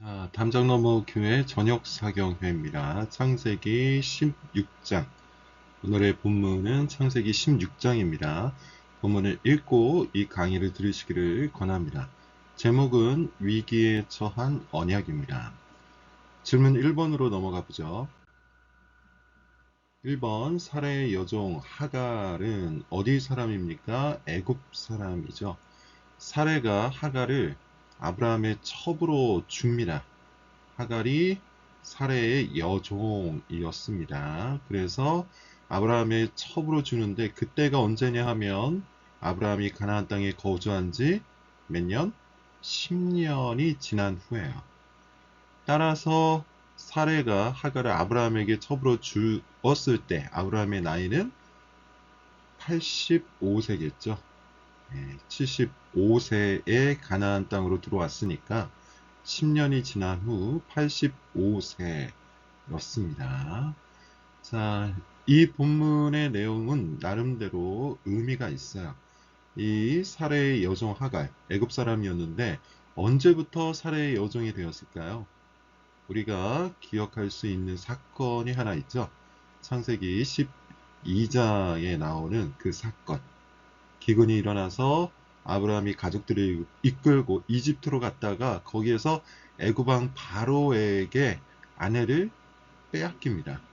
자, 담장너머 교회 저녁 사경회입니다. 창세기 16장. 오늘의 본문은 창세기 16장입니다. 본문을 읽고 이 강의를 들으시기를 권합니다. 제목은 위기에 처한 언약입니다. 질문 1번으로 넘어가 보죠. 1번 사례의 여종 하갈은 어디 사람입니까? 애굽 사람이죠. 사례가 하갈을 아브라함의 첩으로 줍니다. 하갈이 사례의 여종이었습니다. 그래서 아브라함의 첩으로 주는데 그때가 언제냐 하면 아브라함이 가나안 땅에 거주한 지 몇 년? 10년이 지난 후에요. 따라서 사례가 하갈을 아브라함에게 첩으로 주었을 때 아브라함의 나이는 85세겠죠. 75세에 가나안 땅으로 들어왔으니까 10년이 지난 후 85세였습니다. 자, 이 본문의 내용은 나름대로 의미가 있어요. 이 사례의 여종 하갈, 애굽 사람이었는데 언제부터 사례의 여종이 되었을까요? 우리가 기억할 수 있는 사건이 하나 있죠. 창세기 12장에 나오는 그 사건. 기근이 일어나서 아브라함이 가족들을 이끌고 이집트로 갔다가 거기에서 애굽왕 바로에게 아내를 빼앗깁니다.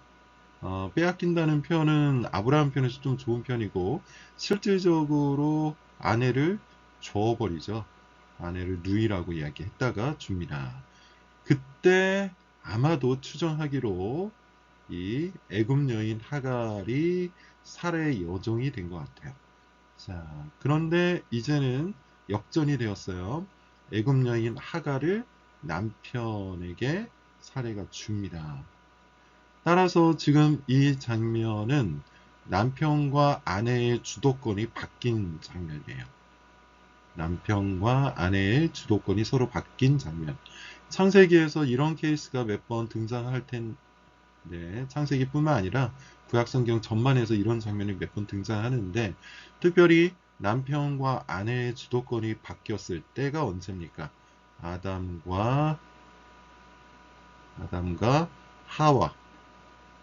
어, 빼앗긴다는 표현은 아브라함 편에서 좀 좋은 편이고 실질적으로 아내를 줘버리죠. 아내를 누이라고 이야기했다가 줍니다. 그때 아마도 추정하기로 이 애굽 여인 하갈이 살해의 여종이 된 것 같아요. 자, 그런데 이제는 역전이 되었어요. 애굽 여인 하갈을 남편에게 살해가 줍니다. 따라서 지금 이 장면은 남편과 아내의 주도권이 바뀐 장면이에요. 남편과 아내의 주도권이 서로 바뀐 장면. 창세기에서 이런 케이스가 몇 번 등장할 텐데, 창세기뿐만 아니라 구약성경 전반에서 이런 장면이 몇 번 등장하는데, 특별히 남편과 아내의 주도권이 바뀌었을 때가 언제입니까? 아담과 아담과 하와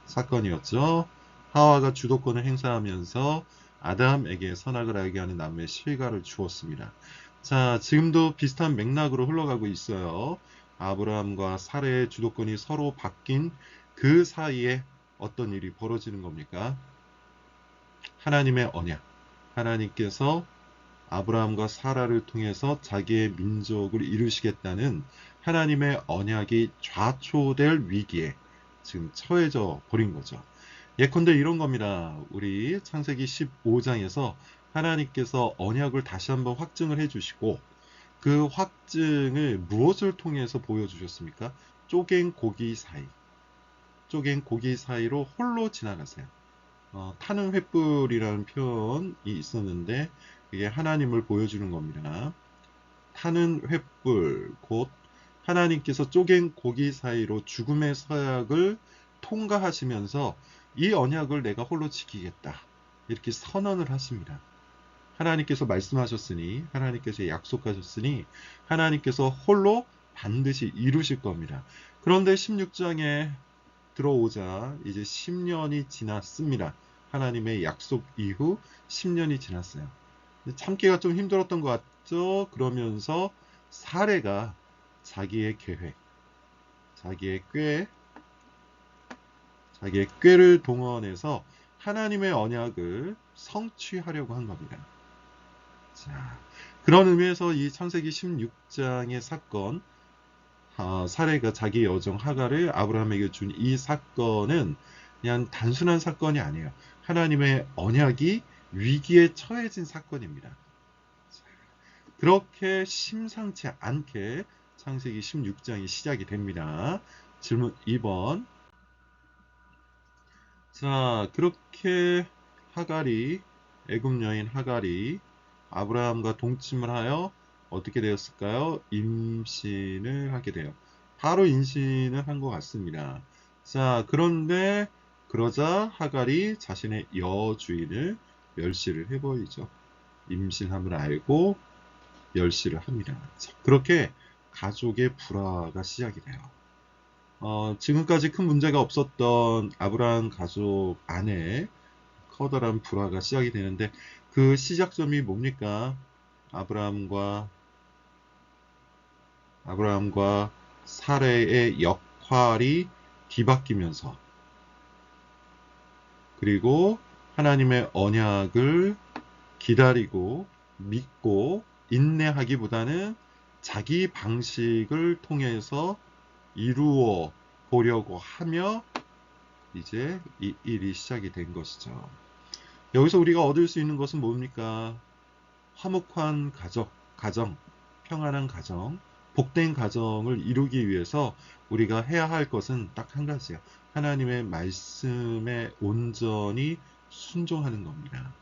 사건이었죠. 하와가 주도권을 행사하면서 아담에게 선악을 알게 하는 나무의 실과를 주었습니다. 자, 지금도 비슷한 맥락으로 흘러가고 있어요. 아브라함과 사례의 주도권이 서로 바뀐 그 사이에 어떤 일이 벌어지는 겁니까? 하나님의 언약. 하나님께서 아브라함과 사라를 통해서 자기의 민족을 이루시겠다는 하나님의 언약이 좌초될 위기에 지금 처해져 버린 거죠. 예컨대 이런 겁니다. 우리 창세기 15장에서 하나님께서 언약을 다시 한번 확증을 해주시고 그 확증을 무엇을 통해서 보여주셨습니까? 쪼갠 고기 사이. 쪼갠 고기 사이로 홀로 지나가세요. 어, 타는 횃불이라는 표현이 있었는데 이게 하나님을 보여주는 겁니다. 타는 횃불 곧 하나님께서 쪼갠 고기 사이로 죽음의 서약을 통과하시면서 이 언약을 내가 홀로 지키겠다. 이렇게 선언을 하십니다. 하나님께서 말씀하셨으니, 하나님께서 약속하셨으니, 하나님께서 홀로 반드시 이루실 겁니다. 그런데 16장에 들어오자 이제 10년이 지났습니다. 하나님의 약속 이후 10년이 지났어요. 참기가 좀 힘들었던 것 같죠? 그러면서 사례가 자기의 계획, 자기의 꾀, 자기의 꾀를 동원해서 하나님의 언약을 성취하려고 한 겁니다. 자, 그런 의미에서 이 창세기 16장의 사건, 아, 사례가 자기 여정 하가를 아브라함에게 준 이 사건은 그냥 단순한 사건이 아니에요. 하나님의 언약이 위기에 처해진 사건입니다. 그렇게 심상치 않게 창세기 16장이 시작이 됩니다. 질문 2번. 자, 그렇게 하갈이 애굽 여인 하갈이 아브라함과 동침을 하여 어떻게 되었을까요? 임신을 하게 돼요. 바로 임신을 한 것 같습니다. 자, 그런데 그러자 하갈이 자신의 여주인을 멸시를 해버리죠. 임신함을 알고 멸시를 합니다. 자, 그렇게 가족의 불화가 시작이 돼요. 어, 지금까지 큰 문제가 없었던 아브라함 가족 안에 커다란 불화가 시작이 되는데 그 시작점이 뭡니까? 아브라함과 아브라함과 사레의 역할이 뒤바뀌면서 그리고 하나님의 언약을 기다리고 믿고 인내하기보다는 자기 방식을 통해서 이루어 보려고 하며 이제 이 일이 시작이 된 것이죠. 여기서 우리가 얻을 수 있는 것은 뭡니까? 화목한 가족, 가정, 평안한 가정, 복된 가정을 이루기 위해서 우리가 해야 할 것은 딱 한 가지야. 하나님의 말씀에 온전히 순종하는 겁니다.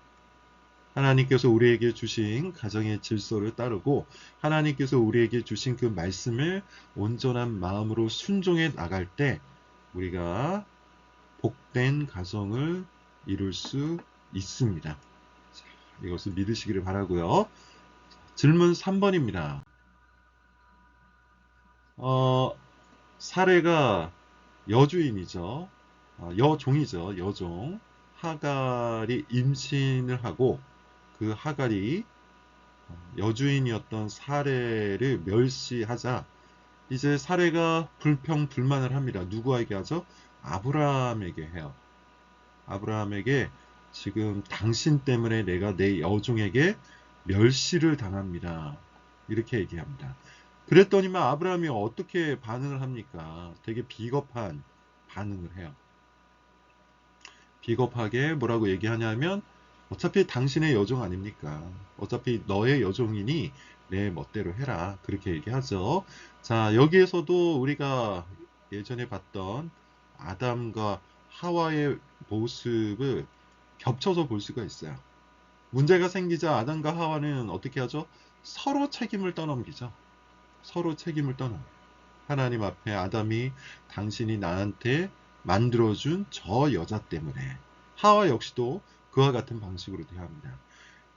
하나님께서 우리에게 주신 가정의 질서를 따르고 하나님께서 우리에게 주신 그 말씀을 온전한 마음으로 순종해 나갈 때 우리가 복된 가정을 이룰 수 있습니다. 자, 이것을 믿으시기를 바라고요. 질문 3번입니다. 어, 사례가 여주인이죠. 어, 여종이죠. 여종. 하갈이 임신을 하고 그 하갈이 여주인이었던 사례를 멸시하자 이제 사례가 불평 불만을 합니다. 누구에게 하죠? 아브라함에게 해요. 아브라함에게 지금 당신 때문에 내가 내 여종에게 멸시를 당합니다. 이렇게 얘기합니다. 그랬더니만 아브라함이 어떻게 반응을 합니까? 되게 비겁한 반응을 해요. 비겁하게 뭐라고 얘기하냐면 어차피 당신의 여종 아닙니까? 어차피 너의 여종이니 내 멋대로 해라. 그렇게 얘기하죠. 자, 여기에서도 우리가 예전에 봤던 아담과 하와의 모습을 겹쳐서 볼 수가 있어요. 문제가 생기자 아담과 하와는 어떻게 하죠? 서로 책임을 떠넘기죠. 서로 책임을 떠넘. 하나님 앞에 아담이 당신이 나한테 만들어준 저 여자 때문에 하와 역시도 그와 같은 방식으로 대합니다.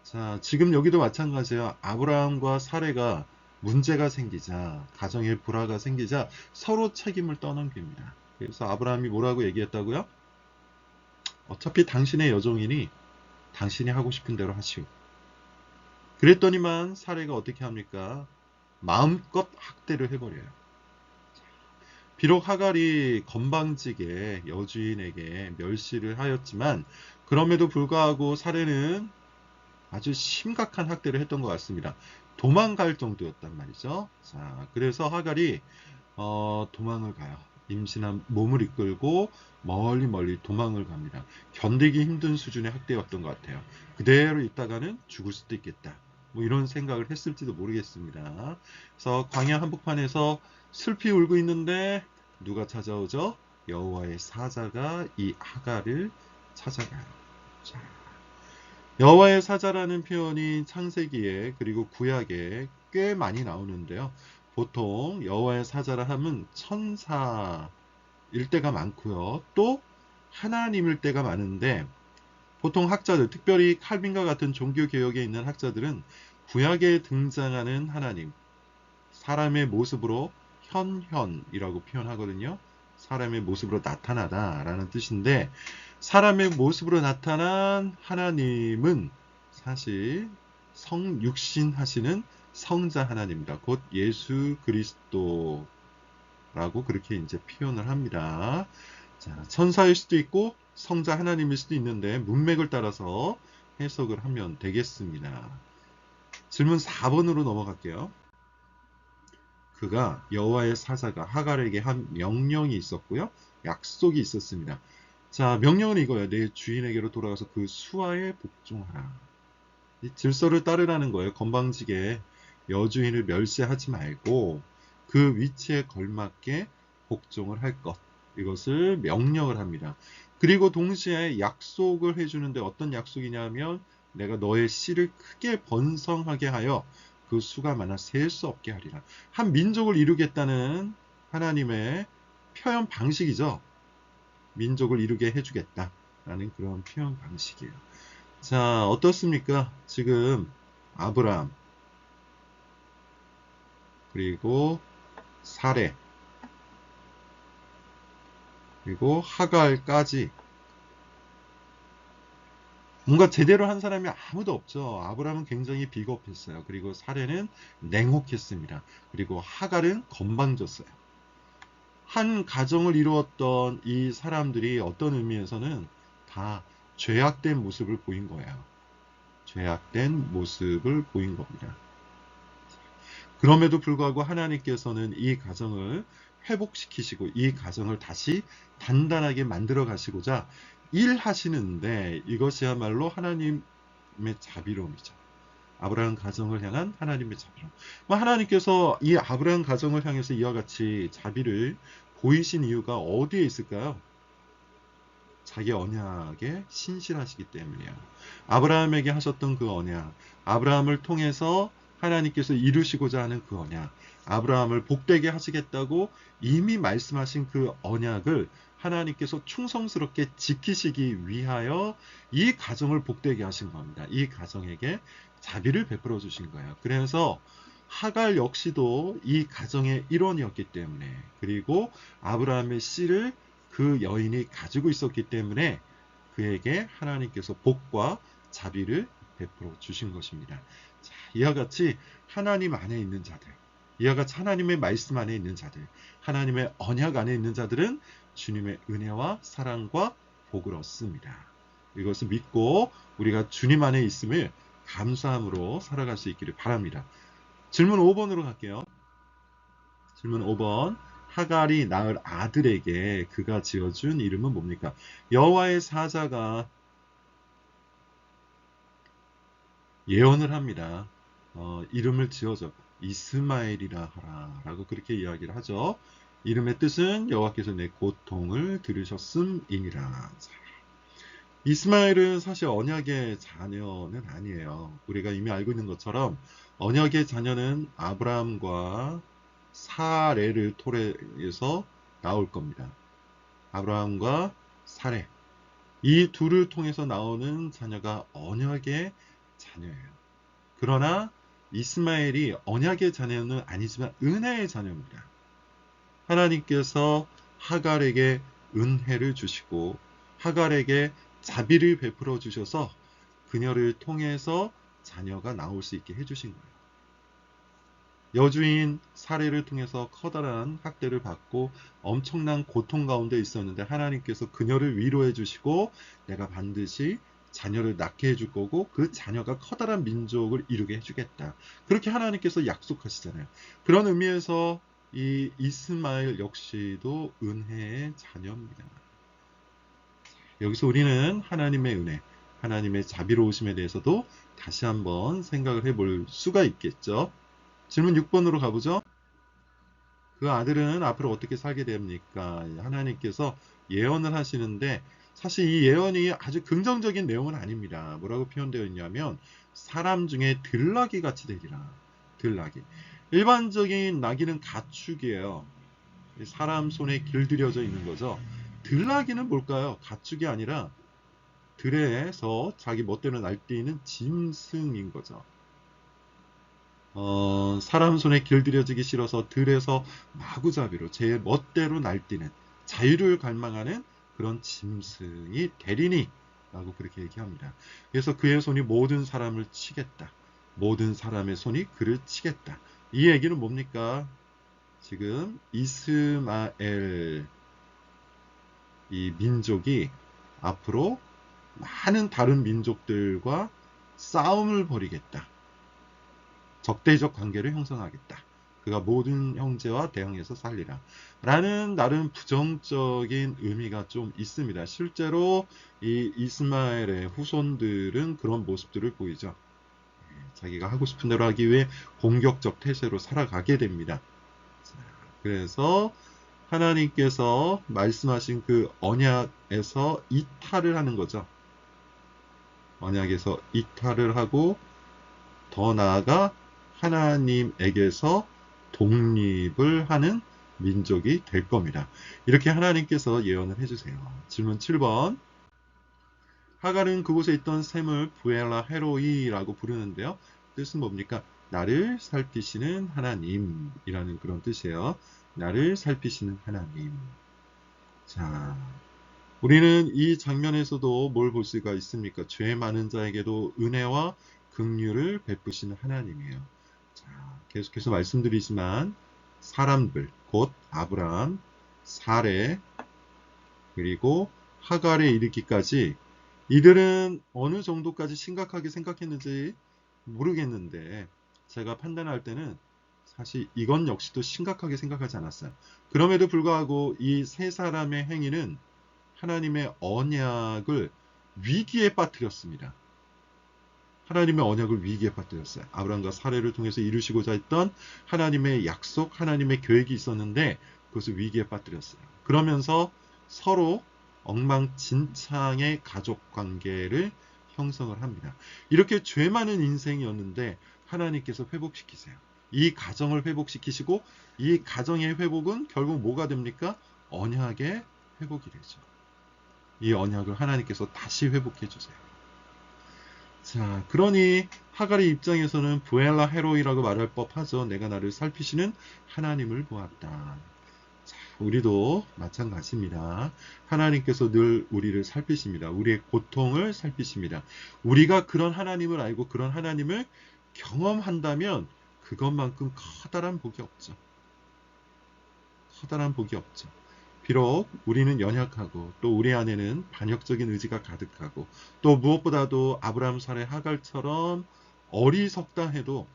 자, 지금 여기도 마찬가지예요. 아브라함과 사례가 문제가 생기자, 가정의 불화가 생기자 서로 책임을 떠넘깁니다. 그래서 아브라함이 뭐라고 얘기했다고요? 어차피 당신의 여종이니 당신이 하고 싶은 대로 하시오. 그랬더니만 사례가 어떻게 합니까? 마음껏 학대를 해버려요. 비록 하갈이 건방지게 여주인에게 멸시를 하였지만 그럼에도 불구하고 사례는 아주 심각한 학대를 했던 것 같습니다. 도망갈 정도였단 말이죠. 자, 그래서 하갈이 어, 도망을 가요. 임신한 몸을 이끌고 멀리 멀리 도망을 갑니다. 견디기 힘든 수준의 학대였던 것 같아요. 그대로 있다가는 죽을 수도 있겠다. 뭐 이런 생각을 했을지도 모르겠습니다. 그래서 광야 한복판에서 슬피 울고 있는데 누가 찾아오죠? 여호와의 사자가 이 하갈을 찾아가요. 자, 여호와의 사자라는 표현이 창세기에 그리고 구약에 꽤 많이 나오는데요. 보통 여호와의 사자라 하면 천사일 때가 많고요. 또 하나님일 때가 많은데 보통 학자들, 특별히 칼빈과 같은 종교 개혁에 있는 학자들은 구약에 등장하는 하나님, 사람의 모습으로 현현이라고 표현하거든요. 사람의 모습으로 나타나다라는 뜻인데 사람의 모습으로 나타난 하나님은 사실 성육신 하시는 성자 하나님입니다. 곧 예수 그리스도라고 그렇게 이제 표현을 합니다. 자, 천사일 수도 있고 성자 하나님일 수도 있는데 문맥을 따라서 해석을 하면 되겠습니다. 질문 4번으로 넘어갈게요. 그가 여호와의 사자가 하갈에게 한 명령이 있었고요. 약속이 있었습니다. 자, 명령은 이거예요. 내 주인에게로 돌아가서 그 수하에 복종하라. 이 질서를 따르라는 거예요. 건방지게 여주인을 멸시하지 말고 그 위치에 걸맞게 복종을 할 것. 이것을 명령을 합니다. 그리고 동시에 약속을 해주는데 어떤 약속이냐면 내가 너의 씨를 크게 번성하게 하여 그 수가 많아 셀 수 없게 하리라. 한 민족을 이루겠다는 하나님의 표현 방식이죠. 민족을 이루게 해주겠다라는 그런 표현 방식이에요. 자, 어떻습니까? 지금 아브라함 그리고 사례, 그리고 하갈까지 뭔가 제대로 한 사람이 아무도 없죠. 아브라함은 굉장히 비겁했어요. 그리고 사례는 냉혹했습니다. 그리고 하갈은 건방졌어요. 한 가정을 이루었던 이 사람들이 어떤 의미에서는 다 죄악된 모습을 보인 거예요. 죄악된 모습을 보인 겁니다. 그럼에도 불구하고 하나님께서는 이 가정을 회복시키시고 이 가정을 다시 단단하게 만들어 가시고자 일하시는데 이것이야말로 하나님의 자비로움이죠. 아브라함 가정을 향한 하나님의 자비로움. 뭐 하나님께서 이 아브라함 가정을 향해서 이와 같이 자비를 보이신 이유가 어디에 있을까요? 자기 언약에 신실하시기 때문이에요. 아브라함에게 하셨던 그 언약, 아브라함을 통해서 하나님께서 이루시고자 하는 그 언약, 아브라함을 복되게 하시겠다고 이미 말씀하신 그 언약을 하나님께서 충성스럽게 지키시기 위하여 이 가정을 복되게 하신 겁니다. 이 가정에게 자비를 베풀어 주신 거예요. 그래서 하갈 역시도 이 가정의 일원이었기 때문에 그리고 아브라함의 씨를 그 여인이 가지고 있었기 때문에 그에게 하나님께서 복과 자비를 베풀어 주신 것입니다. 자, 이와 같이 하나님 안에 있는 자들, 이와 같이 하나님의 말씀 안에 있는 자들, 하나님의 언약 안에 있는 자들은 주님의 은혜와 사랑과 복을 얻습니다. 이것을 믿고 우리가 주님 안에 있음을 감사함으로 살아갈 수 있기를 바랍니다. 질문 5번으로 갈게요. 질문 5번. 하갈이 낳을 아들에게 그가 지어준 이름은 뭡니까? 여호와의 사자가 예언을 합니다. 어, 이름을 지어줘 이스마엘이라 하라 라고 그렇게 이야기를 하죠. 이름의 뜻은 여호와께서 내 고통을 들으셨음이니라. 이스마엘은 사실 언약의 자녀는 아니에요. 우리가 이미 알고 있는 것처럼 언약의 자녀는 아브라함과 사레를 토해서 나올 겁니다. 아브라함과 사레. 이 둘을 통해서 나오는 자녀가 언약의 자녀예요. 그러나 이스마엘이 언약의 자녀는 아니지만 은혜의 자녀입니다. 하나님께서 하갈에게 은혜를 주시고 하갈에게 자비를 베풀어 주셔서 그녀를 통해서 자녀가 나올 수 있게 해주신 거예요. 여주인 사례를 통해서 커다란 학대를 받고 엄청난 고통 가운데 있었는데 하나님께서 그녀를 위로해 주시고 내가 반드시 자녀를 낳게 해줄 거고 그 자녀가 커다란 민족을 이루게 해주겠다. 그렇게 하나님께서 약속하시잖아요. 그런 의미에서 이 이스마엘 역시도 은혜의 자녀입니다. 여기서 우리는 하나님의 은혜, 하나님의 자비로우심에 대해서도 다시 한번 생각을 해볼 수가 있겠죠. 질문 6번으로 가보죠. 그 아들은 앞으로 어떻게 살게 됩니까? 하나님께서 예언을 하시는데 사실 이 예언이 아주 긍정적인 내용은 아닙니다. 뭐라고 표현되어 있냐면 사람 중에 들나귀 같이 되리라. 들나귀. 일반적인 나귀는 가축이에요. 사람 손에 길들여져 있는 거죠. 들나귀는 뭘까요? 가축이 아니라 들에서 자기 멋대로 날뛰는 짐승인 거죠. 어, 사람 손에 길들여지기 싫어서 들에서 마구잡이로 제 멋대로 날뛰는 자유를 갈망하는 그런 짐승이 대리니 라고 그렇게 얘기합니다. 그래서 그의 손이 모든 사람을 치겠다. 모든 사람의 손이 그를 치겠다. 이 얘기는 뭡니까? 지금 이스마엘 이 민족이 앞으로 많은 다른 민족들과 싸움을 벌이겠다. 적대적 관계를 형성하겠다. 그가 모든 형제와 대항해서 살리라. 라는 나름 부정적인 의미가 좀 있습니다. 실제로 이 이스마엘의 후손들은 그런 모습들을 보이죠. 자기가 하고 싶은 대로 하기 위해 공격적 태세로 살아가게 됩니다. 그래서 하나님께서 말씀하신 그 언약에서 이탈을 하는 거죠. 언약에서 이탈을 하고 더 나아가 하나님에게서 독립을 하는 민족이 될 겁니다. 이렇게 하나님께서 예언을 해주세요. 질문 7번. 하갈은 그곳에 있던 샘을 부엘라 헤로이라고 부르는데요. 뜻은 뭡니까? 나를 살피시는 하나님이라는 그런 뜻이에요. 나를 살피시는 하나님. 자, 우리는 이 장면에서도 뭘 볼 수가 있습니까? 죄 많은 자에게도 은혜와 긍휼을 베푸시는 하나님이에요. 자, 계속해서 말씀드리지만 사람들, 곧 아브라함, 사레, 그리고 하갈에 이르기까지 이들은 어느 정도까지 심각하게 생각했는지 모르겠는데 제가 판단할 때는 사실 이건 역시도 심각하게 생각하지 않았어요. 그럼에도 불구하고 이 세 사람의 행위는 하나님의 언약을 위기에 빠뜨렸습니다. 하나님의 언약을 위기에 빠뜨렸어요. 아브라함과 사례를 통해서 이루시고자 했던 하나님의 약속, 하나님의 계획이 있었는데 그것을 위기에 빠뜨렸어요. 그러면서 서로 엉망진창의 가족 관계를 형성을 합니다. 이렇게 죄 많은 인생이었는데 하나님께서 회복시키세요. 이 가정을 회복시키시고 이 가정의 회복은 결국 뭐가 됩니까? 언약의 회복이 되죠. 이 언약을 하나님께서 다시 회복해 주세요. 자, 그러니 하갈의 입장에서는 부엘라 헤로이라고 말할 법하죠. 내가 나를 살피시는 하나님을 보았다. 자, 우리도 마찬가지입니다. 하나님께서 늘 우리를 살피십니다. 우리의 고통을 살피십니다. 우리가 그런 하나님을 알고 그런 하나님을 경험한다면 그것만큼 커다란 복이 없죠. 커다란 복이 없죠. 비록 우리는 연약하고 또 우리 안에는 반역적인 의지가 가득하고 또 무엇보다도 아브라함 사례 하갈처럼 어리석다 해도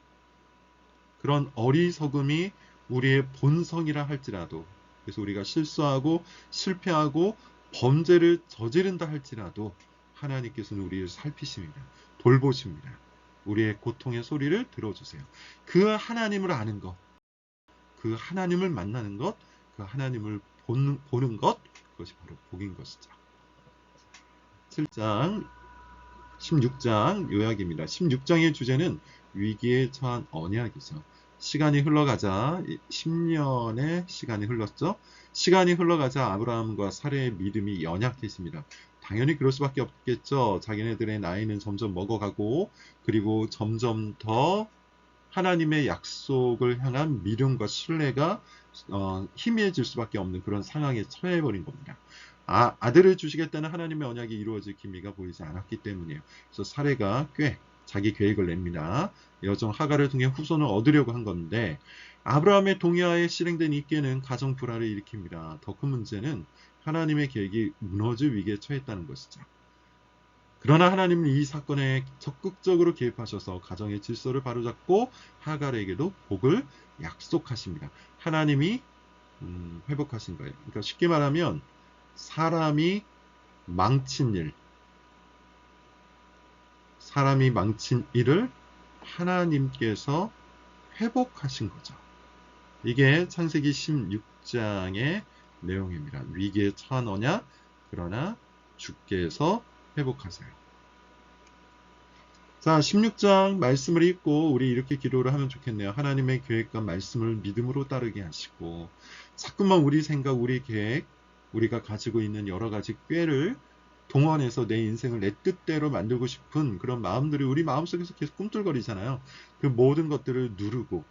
그런 어리석음이 우리의 본성이라 할지라도 그래서 우리가 실수하고 실패하고 범죄를 저지른다 할지라도 하나님께서는 우리를 살피십니다. 돌보십니다. 우리의 고통의 소리를 들어주세요. 그 하나님을 아는 것, 그 하나님을 만나는 것, 그 하나님을 보는, 보는 것, 그것이 바로 복인 것이죠. 7장, 16장 요약입니다. 16장의 주제는 위기에 처한 언약이죠. 시간이 흘러가자 10년의 시간이 흘렀죠. 시간이 흘러가자 아브라함과 사례의 믿음이 연약해집니다. 당연히 그럴 수밖에 없겠죠. 자기네들의 나이는 점점 먹어가고 그리고 점점 더 하나님의 약속을 향한 믿음과 신뢰가 어, 희미해질 수밖에 없는 그런 상황에 처해버린 겁니다. 아, 아들을 주시겠다는 하나님의 언약이 이루어질 기미가 보이지 않았기 때문이에요. 그래서 사례가 꽤 자기 계획을 냅니다. 여정 하가를 통해 후손을 얻으려고 한 건데 아브라함의 동의하에 실행된 이 깨는 가정 불화를 일으킵니다. 더 큰 문제는 하나님의 계획이 무너질 위기에 처했다는 것이죠. 그러나 하나님은 이 사건에 적극적으로 개입하셔서 가정의 질서를 바로잡고 하갈에게도 복을 약속하십니다. 하나님이 음, 회복하신 거예요. 그러니까 쉽게 말하면 사람이 망친 일, 사람이 망친 일을 하나님께서 회복하신 거죠. 이게 창세기 16장의 내용입니다. 위기에 처한 언약, 그러나 주께서 회복하세요. 자, 16장 말씀을 읽고 우리 이렇게 기도를 하면 좋겠네요. 하나님의 계획과 말씀을 믿음으로 따르게 하시고 자꾸만 우리 생각, 우리 계획, 우리가 가지고 있는 여러 가지 꾀를 동원해서 내 인생을 내 뜻대로 만들고 싶은 그런 마음들이 우리 마음속에서 계속 꿈틀거리잖아요. 그 모든 것들을 누르고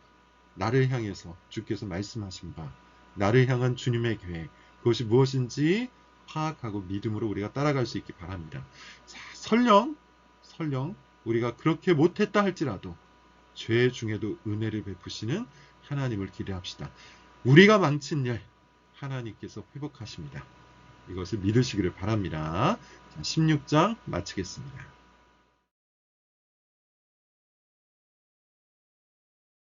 나를 향해서 주께서 말씀하신 바 나를 향한 주님의 계획 그것이 무엇인지 파악하고 믿음으로 우리가 따라갈 수 있기 바랍니다. 자, 설령 설령 우리가 그렇게 못했다 할지라도 죄 중에도 은혜를 베푸시는 하나님을 기대합시다. 우리가 망친 일 하나님께서 회복하십니다. 이것을 믿으시기를 바랍니다. 자, 16장 마치겠습니다.